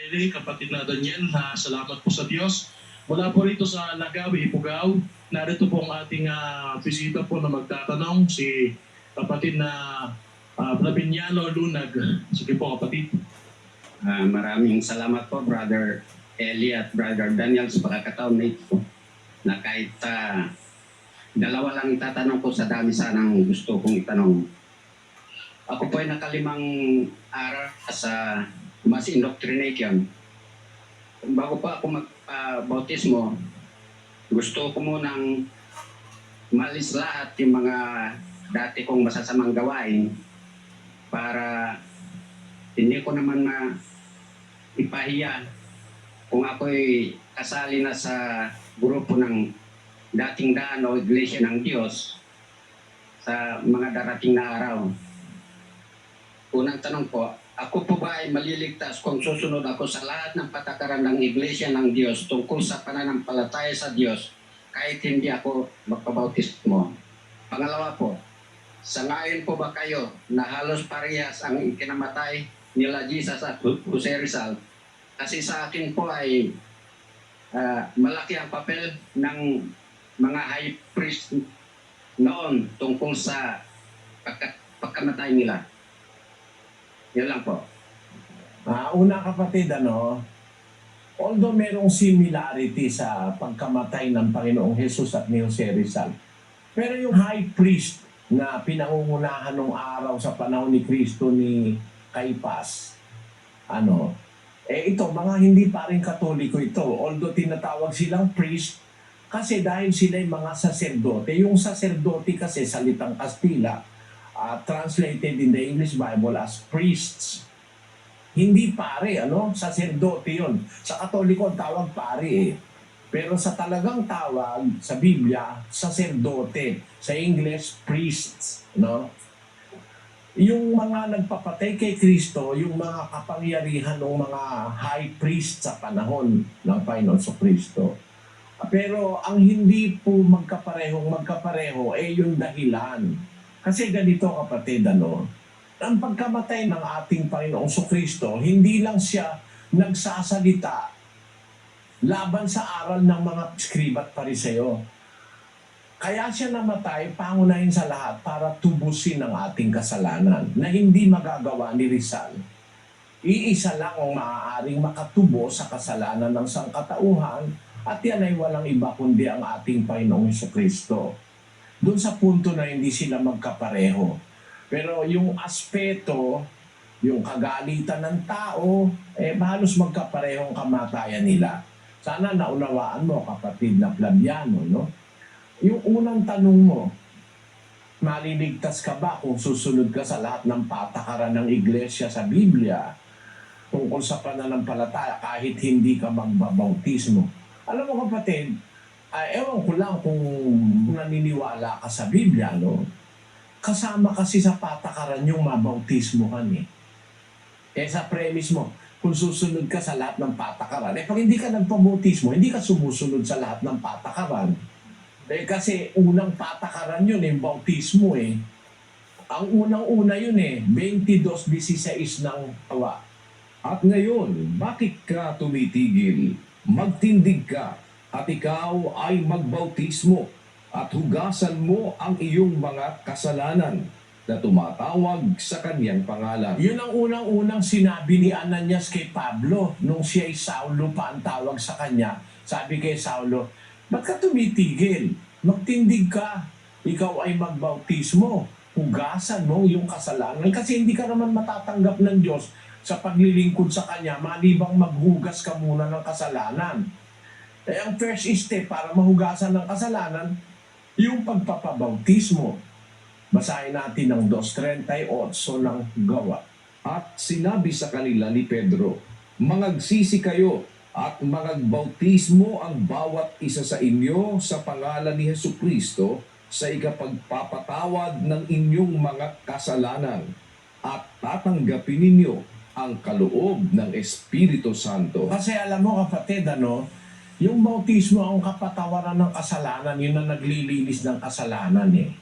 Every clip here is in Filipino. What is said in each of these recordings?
Eli, kapatid na Daniel, ha, salamat po sa Diyos. Mula po rito sa Nagawi, Ipugaw, narito po ang ating ah, bisita po na magtatanong, si kapatid na uh, Blaviniano Lunag. Sige po kapatid. Ah, maraming salamat po, Brother Eli at Brother Daniel sa pagkakataon na ito na kahit ah, dalawa lang itatanong ko sa dami sanang gusto kong itanong. Ako po ay nakalimang araw sa mass indoctrination. Bago pa ako mag-bautismo, gusto ko munang malis lahat yung mga dati kong masasamang gawain para hindi ko naman na ipahiya kung ako'y kasali na sa grupo ng dating daan o iglesia ng Diyos sa mga darating na araw. Unang tanong po, ako po ba ay maliligtas kung susunod ako sa lahat ng patakaran ng iglesia ng Diyos tungkol sa pananampalataya sa Diyos kahit hindi ako magpabautismo? Pangalawa po, sa ngayon po ba kayo na halos parehas ang ikinamatay nila Jesus at Jose Rizal? Kasi sa akin po ay ah, malaki ang papel ng mga high priest noon tungkol sa pagka, pagkamatay nila. Yan lang po. Ah, una kapatid, ano, although merong similarity sa pagkamatay ng Panginoong Jesus at ni Jose Rizal, pero yung high priest na pinangungunahan ng araw sa panahon ni Kristo ni Caipas, ano, eh ito, mga hindi pa rin katoliko ito. Although tinatawag silang priest, kasi dahil sila yung mga saserdote. Yung saserdote kasi salitang Kastila, uh, translated in the English Bible as priests. Hindi pare, ano? Saserdote yun. Sa Katoliko, ang tawag pare eh. Pero sa talagang tawag, sa Biblia, saserdote. Sa English, priests. No? Yung mga nagpapatay kay Kristo, yung mga kapangyarihan ng mga high priest sa panahon ng Panginoon Kristo. Pero ang hindi po magkaparehong magkapareho ay yung dahilan. Kasi ganito kapatid, ano, ang pagkamatay ng ating Panginoong Kristo, hindi lang siya nagsasalita laban sa aral ng mga skriba at pariseo. Kaya siya namatay, pangunahin sa lahat para tubusin ang ating kasalanan na hindi magagawa ni Rizal. Iisa lang ang maaaring makatubo sa kasalanan ng sangkatauhan at yan ay walang iba kundi ang ating Panginoong Kristo doon sa punto na hindi sila magkapareho. Pero yung aspeto, yung kagalitan ng tao, eh halos magkaparehong kamatayan nila. Sana naunawaan mo, kapatid na Flaviano, no? Yung unang tanong mo, maliligtas ka ba kung susunod ka sa lahat ng patakaran ng iglesia sa Biblia tungkol sa pananampalataya kahit hindi ka magbabautismo? Alam mo kapatid, Ah, ewan ko lang kung naniniwala ka sa Biblia, no? Kasama kasi sa patakaran yung mabautismohan eh. Eh sa premise mo, kung susunod ka sa lahat ng patakaran, eh pag hindi ka nagpabautismo, hindi ka sumusunod sa lahat ng patakaran. Eh kasi unang patakaran yun, yung bautismo eh. Ang unang-una yun eh, 22.16 ng tawa. At ngayon, bakit ka tumitigil? Magtindig ka at ikaw ay magbautismo at hugasan mo ang iyong mga kasalanan na tumatawag sa kanyang pangalan. Yun ang unang-unang sinabi ni Ananias kay Pablo nung siya ay Saulo pa ang tawag sa kanya. Sabi kay Saulo, ba't ka tumitigil? Magtindig ka. Ikaw ay magbautismo. Hugasan mo yung kasalanan. Kasi hindi ka naman matatanggap ng Diyos sa paglilingkod sa Kanya malibang maghugas ka muna ng kasalanan. Eh, ang first step para mahugasan ng kasalanan, yung pagpapabautismo. Basahin natin ng 2.38 ng gawa. At sinabi sa kanila ni Pedro, Mangagsisi kayo at mangagbautismo ang bawat isa sa inyo sa pangalan ni Heso Kristo sa ikapagpapatawad ng inyong mga kasalanan at tatanggapin ninyo ang kaloob ng Espiritu Santo. Kasi alam mo kapatid, ano, yung bautismo ang kapatawaran ng kasalanan, yun ang naglilinis ng kasalanan eh.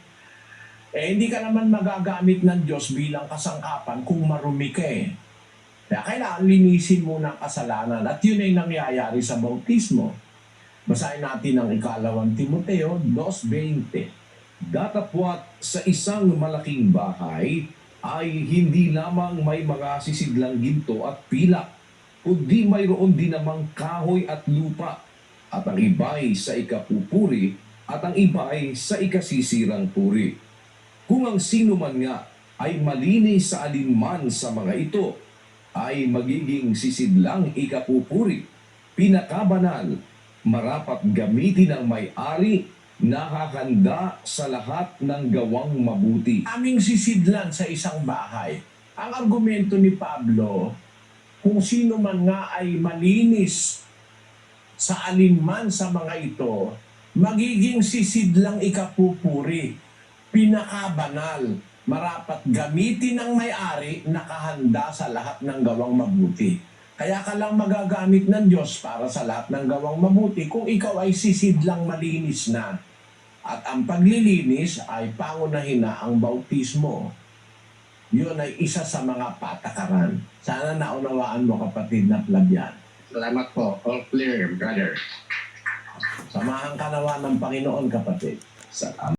Eh, hindi ka naman magagamit ng Diyos bilang kasangkapan kung marumi ka eh. Kaya kailangan linisin muna ang kasalanan at yun ay nangyayari sa bautismo. Basahin natin ang ikalawang Timoteo 2.20. Datapwat sa isang malaking bahay ay hindi lamang may mga sisidlang ginto at pilak, kundi mayroon din namang kahoy at lupa, at ang iba ay sa ikapupuri at ang iba ay sa ikasisirang puri. Kung ang sino man nga ay malinis sa alinman sa mga ito, ay magiging sisidlang ikapupuri, pinakabanal, marapat gamitin ng may-ari nakakanda sa lahat ng gawang mabuti. Aming sisidlan sa isang bahay. Ang argumento ni Pablo, kung sino man nga ay malinis sa alinman sa mga ito, magiging sisidlang ikapupuri, pinakabanal, marapat gamitin ng may-ari nakahanda sa lahat ng gawang mabuti. Kaya ka lang magagamit ng Diyos para sa lahat ng gawang mabuti kung ikaw ay sisidlang malinis na. At ang paglilinis ay pangunahin na ang bautismo. Yun ay isa sa mga patakaran. Sana naunawaan mo kapatid na Flavian. Salamat po. All clear, brother. Samahan ka nawa ng Panginoon kapatid. Salamat.